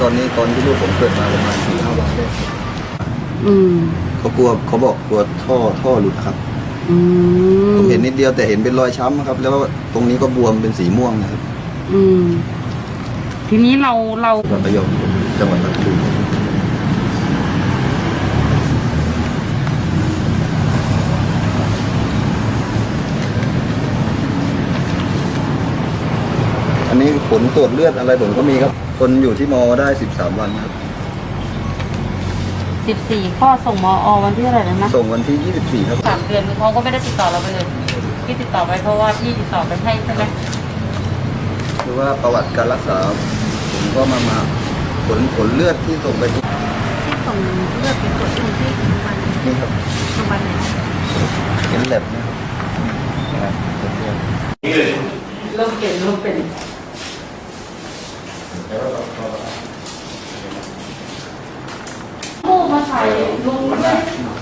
ตอนนี้ตอนที่ลูกผมเกิดมาประมาณสี่ห้าวันได้อืม เขากลัวเขาบอกกลัวท่อท่อหลุดครับอืมผมเห็นนิดเดียวแต่เห็นเป็นรอยช้ำครับ แล้วตรงนี้ก็บวมเป็นสีม่วงนะครับอืม ทีนี้เราเรา จังหวัดระยองจังหวัดพัทลุงอันนี้ผ ลตรวจเลือดอะไรผมก็มีครับ คนอยู่ที่มอได้สิบสามวันครับ สิบสี่ข้อส่งมอวันที่เท่าไหร่แล้วนะส่งวันที่ยี่สิบสี่ครับ สามเดือนเขาก็ไม่ได้ติดต่อเราไปเลยที่ติดต่อไปเพราะว่าที่ติดต่อไปให้ใช่ไหมคือว่าประวัติการรักษา ผมก็มามาผลผลเลือดที่ส่งไปที่ที่ส่งเลือดไปตรวจที่ที่โรงพยาบาลนี่ครับโรงพยาบาลไหนเห็นแลบนะครับนะครับผลเลือดเริ่มเป็นเริ่มเป็น ลูกมาถ่ายลุง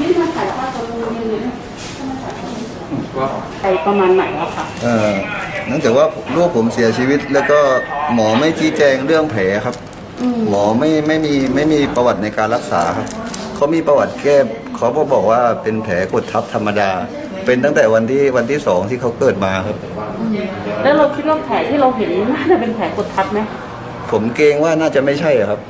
นี่มาถ่ายภาพกับลุงยังไงนะไปประมาณไหนแล้วค่ะเอ่อเนื่องจากว่าลูกผมเสียชีวิต แล้วก็หมอไม่ชี้แจงเรื่องแผลครับอืมหมอไม่ไม่มีไม่มีประวัติในการรักษาครับเขามีประวัติแก้เขาก็บอกว่าเป็นแผลกดทับธรรมดา เป็นตั้งแต่วันที่วันที่สองที่เขาเกิดมาครับ แล้วเราคิดว่าแผลที่เราเห็นน่าจะเป็นแผลกดทับไหมผมเกรงว่าน่าจะไม่ใช่อะครับ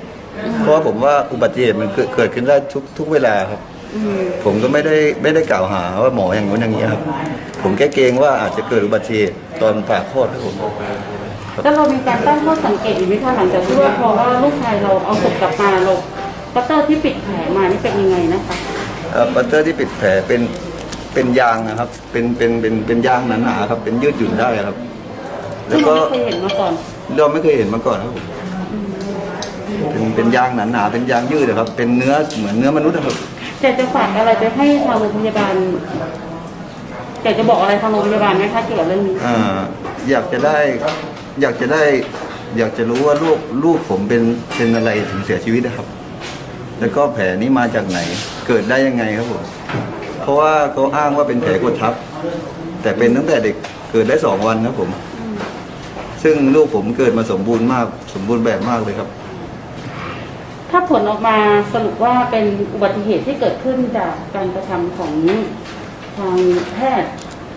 เพราะว่าผมว่าอุบัติเหตุมันเกิดเกิดขึ้นได้ทุกทุกเวลาครับอืมผมก็ไม่ได้ไม่ได้กล่าวหาว่าหมออย่างนู้นอย่างนี้ครับ ผมแค่เกรงว่าอาจจะเกิดอุบัติเหตุตอนผ่าคลอดครับผมแล้วเรามีการตั้งข้อสังเกตอีกไหมคะหลังจากที่ว่าพอว่าลูกชายเราเอาศพกลับมาเราปัตเตอร์ที่ปิดแผลมานี่เป็นยังไงนะคะเอ่อบัตเตอร์ที่ปิดแผลเป็นเป็นยางนะครับ เป็นเป็นเป็นเป็นยางหนาๆครับ เป็นยืดหยุ่นได้ครับ แล้ซึ่วงก็เราไม่เคยเห็นมาก่อนเราไม่เคยเห็นมาก่อนครับผม เป็นเป็นยางหนาๆเป็นยางยืดนะครับ เป็นเนื้อเหมือนเนื้อมนุษย์นะครับ แต่จะฝากอะไรไปให้ทางโรงพยาบาลแต่จะบอกอะไรทางโรงพยาบาลไหมคะเกี่ยวกับเรื่องนี้อ่าอยากจะได้อยากจะได้ อยากจะรู้ว่าลูกลูกผมเป็นเป็นอะไรถึงเสียชีวิตนะครับ แล้วก็แผลนี้มาจากไหน เกิดได้ยังไงครับผมเพราะว่าเขาอ้างว่าเป็นแผลกดทับ แต่เป็นตั้งแต่เด็กเกิดได้สองวันครับผม ซึ่งลูกผมเกิดมาสมบูรณ์มากสมบูรณ์แบบมากเลยครับ ถ้าผลออกมาสรุปว่าเป็นอุบัติเหตุที่เกิดขึ้นจากการกระทำของทางแพทย์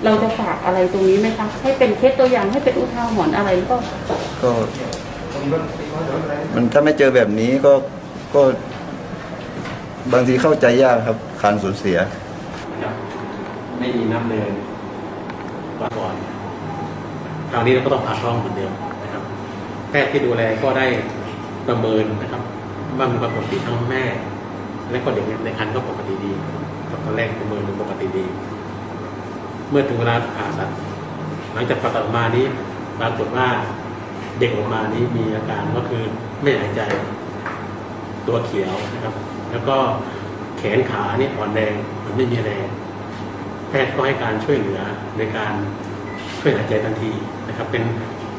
เราจะฝากอะไรตรงนี้ไหมคะ ให้เป็นเคสตัวอย่างให้เป็นอุทาหรณ์อะไรก็ก็มันถ้าไม่เจอแบบนี้ก็ก็ บางทีเข้าใจยากครับการสูญเสีย ไม่มีน้ำเดินก่อนคราวนี้เราก็ต้องผ่าท้องเหมือนเดิมนะครับ แพทย์ที่ดูแลก็ได้ประเมินนะครับ ว่ามีความปกติทั้งแม่ และก็เด็กในครรภ์ก็ปกติดีครับตอนแรกประเมินดูปกติดี เมื่อถึงเวลาผ่าตัดหลังจากผ่าตัดมานี้ปรากฏว่าเด็กออกมานี้มีอาการก็คือไม่หายใจตัวเขียวนะครับ แล้วก็แขนขาเนี่ยอ่อนแรงมันไม่มีแรงแพทย์ก็ให้การช่วยเหลือในการช่วยหายใจทันทีนะครับ เป็น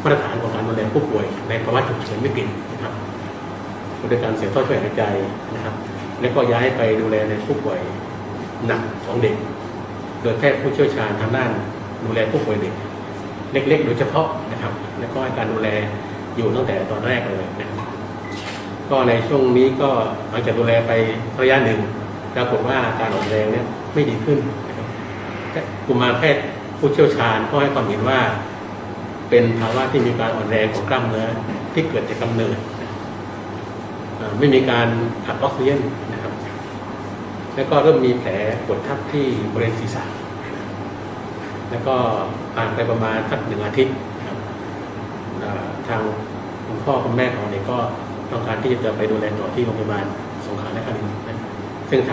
มาตรฐานของการดูแลผู้ป่วยในภาวะฉุกเฉินวิกฤตนะครับ โดยการเสียท่อช่วยหายใจนะครับ แล้วก็ย้ายไปดูแลในผู้ป่วยหนักของเด็ก โดยแพทย์ผู้เชี่ยวชาญทางด้านดูแลผู้ป่วยเด็ก เล็กๆ โดยเฉพาะนะครับ แล้วก็ให้การดูแลอยู่ตั้งแต่ตอนแรกเลยนะครับก็ในช่วงนี้ก็หลังจากดูแลไประยะหนึ่งปรากฏว่าการอ่อนแรงเนี่ยไม่ดีขึ้นนะครับกุมารแพทย์ผู้เชี่ยวชาญก็ให้ความเห็นว่า เป็นภาวะที่มีการอ่อนแรงของกล้ามเนื้อที่เกิดจากกำเนิด ไม่มีการขัดออกซิเจนนะครับ แล้วก็เริ่มมีแผลกดทับที่บริเวณศีรษะ แล้วก็ผ่านไปประมาณสักหนึ่งอาทิตย์ทางคุณพ่อคุณแม่ของเด็กก็ต้องการที่จะไปดูแลต่อที่โรงพยาบาลสงขลานครินทร์นะซึ่งทาง